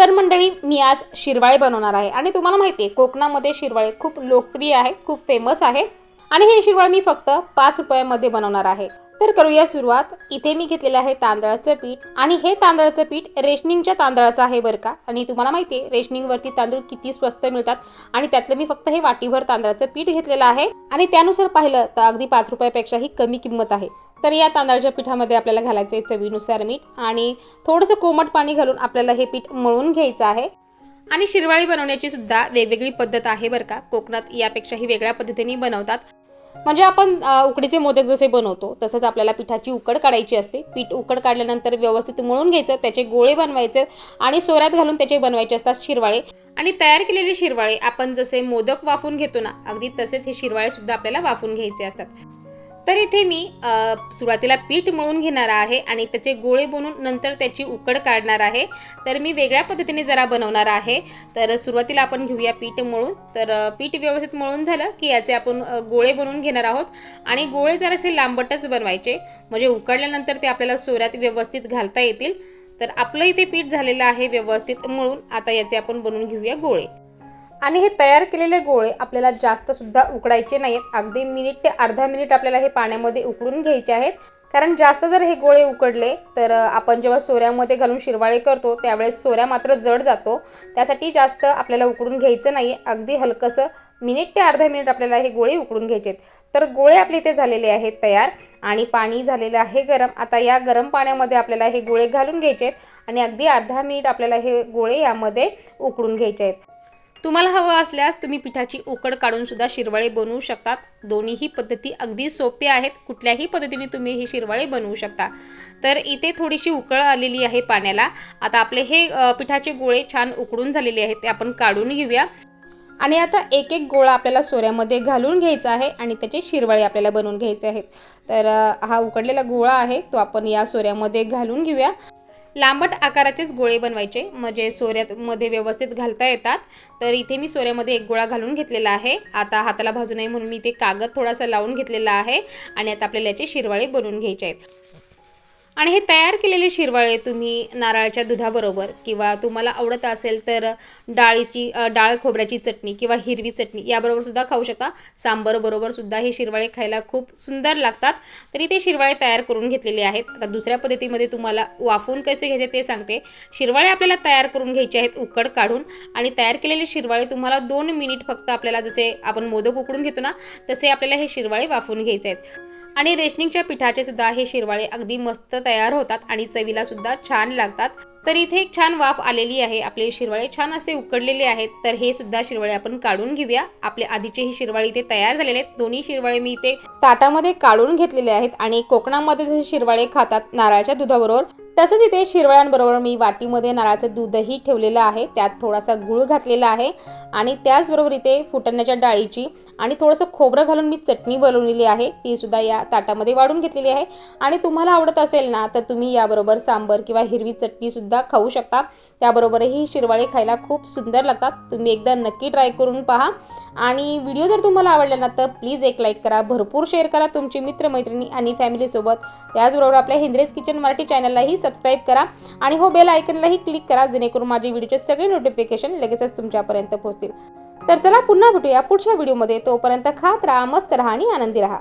तर मंडळी मी आज शिरवाळे बनवणार आहे. आणि तुम्हाला माहिती आहे कोकणामध्ये शिरवाळे खूप लोकप्रिय आहे खूप फेमस आहे. आणि हे शिरवाळे मी फक्त पाच रुपयामध्ये बनवणार आहे. तर करूया सुरुवात. इथे मी घेतलेलं आहे तांदळाचं पीठ. आणि हे तांदळाचं पीठ रेशनिंगच्या तांदळाचं आहे बरं का. आणि तुम्हाला माहिती आहे रेशनिंगवरती तांदूळ किती स्वस्त मिळतात. आणि त्यातलं मी फक्त हे वाटीभर तांदळाचं पीठ घेतलेलं आहे. आणि त्यानुसार पाहिलं तर अगदी पाच रुपयापेक्षाही कमी किंमत आहे. तर या तांदळाच्या पिठामध्ये आपल्याला घालायचं आहे चवीनुसार मीठ आणि थोडंसं कोमट पाणी घालून आपल्याला हे पीठ मळून घ्यायचं आहे. आणि शिरवाळी बनवण्याची सुद्धा वेगवेगळी पद्धत आहे बरं का. कोकणात यापेक्षाही वेगळ्या पद्धतीने बनवतात. म्हणजे आपण उकडीचे मोदक जसे बनवतो तसंच आपल्याला पिठाची उकड काढायची असते. पीठ उकड काढल्यानंतर व्यवस्थित मळून घ्यायचं त्याचे गोळे बनवायचे आणि सोऱ्यात घालून त्याचे बनवायचे असतात शिरवाळे. आणि तयार केलेले शिरवाळे आपण जसे मोदक वाफून घेतो ना अगदी तसेच हे शिरवाळे सुद्धा आपल्याला वाफून घ्यायचे असतात. तर इथे मी सुरुवातीला पीठ मळून घेणार आहे आणि त्याचे गोळे बनवून नंतर त्याची उकड काढणार आहे. तर मी वेगळ्या पद्धतीने जरा बनवणार आहे. तर सुरुवातीला आपण घेऊया पीठ मळून. तर पीठ व्यवस्थित मळून झालं की याचे आपण गोळे बनवून घेणार आहोत. आणि गोळे जरासे लांबटच बनवायचे म्हणजे उकडल्यानंतर ते आपल्याला सोऱ्यात व्यवस्थित घालता येतील. तर आपलं इथे पीठ झालेलं आहे व्यवस्थित मळून. आता याचे आपण बनवून घेऊया गोळे. आणि हे तयार केलेले गोळे आपल्याला जास्तसुद्धा उकडायचे नाहीत. अगदी मिनिट ते अर्धा मिनिट आपल्याला हे पाण्यामध्ये उकडून घ्यायचे आहेत. कारण जास्त जर हे गोळे उकडले तर आपण जेव्हा सोऱ्यामध्ये घालून शिरवाळे करतो त्यावेळेस सोऱ्या मात्र जड जातो. त्यासाठी जास्त आपल्याला उकडून घ्यायचं नाही. अगदी हलकंसं मिनिट ते अर्धा मिनिट आपल्याला हे गोळे उकडून घ्यायचे आहेत तर गोळे आपले इथे झालेले आहेत तयार आणि पाणी झालेलं आहे गरम. आता या गरम पाण्यामध्ये आपल्याला हे गोळे घालून घ्यायचे आहेत आणि अगदी अर्धा मिनिट आपल्याला हे गोळे यामध्ये उकडून घ्यायचे आहेत. तुम्हाला हवं असल्यास तुम्ही पिठाची उकड काढूनसुद्धा शिरवाळे बनवू शकतात दोन्हीही पद्धती अगदी सोप्या आहेत. कुठल्याही पद्धतीने तुम्ही हे शिरवाळे बनवू शकता. तर इथे थोडीशी उकळ आलेली आहे पाण्याला. आता आपले हे पिठाचे गोळे छान उकडून झालेले आहेत. ते आपण काढून घेऊया. आणि आता एक एक गोळा आपल्याला सोऱ्यामध्ये घालून घ्यायचा आहे आणि त्याचे शिरवाळे आपल्याला बनवून घ्यायचे आहेत. तर हा उकडलेला गोळा आहे. तो आपण या सोऱ्यामध्ये घालून घेऊया. लांबट आकाराचेच गोळे बनवायचे. म्हणजे सोऱ्यामध्ये व्यवस्थित घालता येतात. तर इथे मी सोऱ्यामध्ये एक गोळा घालून घेतलेला आहे. आता हाताला भाजू नये म्हणून मी इथे कागद थोडासा लावून घेतलेला आहे. आणि आता आपल्याला याचे शिरवाळे बनवून घ्यायचे आहेत. आणि हे तयार केलेले शिरवाळे तुम्ही नारळाच्या दुधाबरोबर किंवा तुम्हाला आवडत असेल तर डाळीची डाळ खोबऱ्याची चटणी किंवा हिरवी चटणी याबरोबर सुद्धा खाऊ शकता. सांबर बरोबर सुद्धा हे शिरवाळे खायला खूप सुंदर लागतात. तरी ते शिरवाळे तयार करून घेतलेले आहेत. आता दुसऱ्या पद्धतीमध्ये तुम्हाला वाफवून कसे घ्यायचे ते सांगते. शिरवाळे आपल्याला तयार करून घ्यायचे आहेत उकड काढून आणि तयार केलेले शिरवाळे तुम्हाला दोन मिनिट फक्त आपल्याला जसे आपण मोदक उकडून घेतो ना तसे आपल्याला हे शिरवाळे वाफवून घ्यायचे आहेत. आणि रेशनिंगच्या पिठाचे सुद्धा हे शिरवाळे अगदी मस्त तयार होतात आणि चवीला सुद्धा छान लागतात. तर इथे एक छान वाफ आलेली आहे. आपले शिरवाळे छान असे उकडलेले आहेत. तर हे सुद्धा शिरवाळे आपण काढून घेऊया. आपले आधीचे ही शिरवाळे इथे तयार झालेले आहेत. दोन्ही शिरवाळे मी इथे ताटामध्ये काढून घेतलेले आहेत. आणि कोकणामध्ये जसे शिरवाळे खातात नारळाच्या दुधाबरोबर तसंच इथे शिरवाळ्यांबरोबर मी वाटीमध्ये नारळाचं दूधही ठेवलेलं आहे. त्यात थोडासा गुळ घातलेला आहे. आणि त्याचबरोबर इथे फुटण्याच्या डाळीची आणि थोडंसं खोबरं घालून मी चटणी बनवलेली आहे. ती सुद्धा या ताटामध्ये वाढून घेतलेली आहे. आणि तुम्हाला आवडत असेल ना तर तुम्ही याबरोबर सांबर किंवा हिरवी चटणी सुद्धा खाऊ शकता. त्याबरोबरही शिरवाळे खायला खूप सुंदर लागतात. तुम्ही एकदा नक्की ट्राय करून पहा. आणि व्हिडिओ जर तुम्हाला आवडला ना तर प्लीज एक लाईक करा. भरपूर शेअर करा तुमची मित्रमैत्रिणी आणि फॅमिलीसोबत. त्याचबरोबर आपल्या हिंद्रेज किचन मराठी चॅनललाही सबस्क्राईब करा आणि हो बेल आयकनलाही क्लिक करा जेणेकरून माझे व्हिडिओचे सगळे नोटिफिकेशन लगेचच तुमच्यापर्यंत पोहोचतील. तर चला पुन्हा भेटूया पुढच्या व्हिडिओमध्ये तोपर्यंत खात राहा मस्त राहा आणि आनंदी राहा.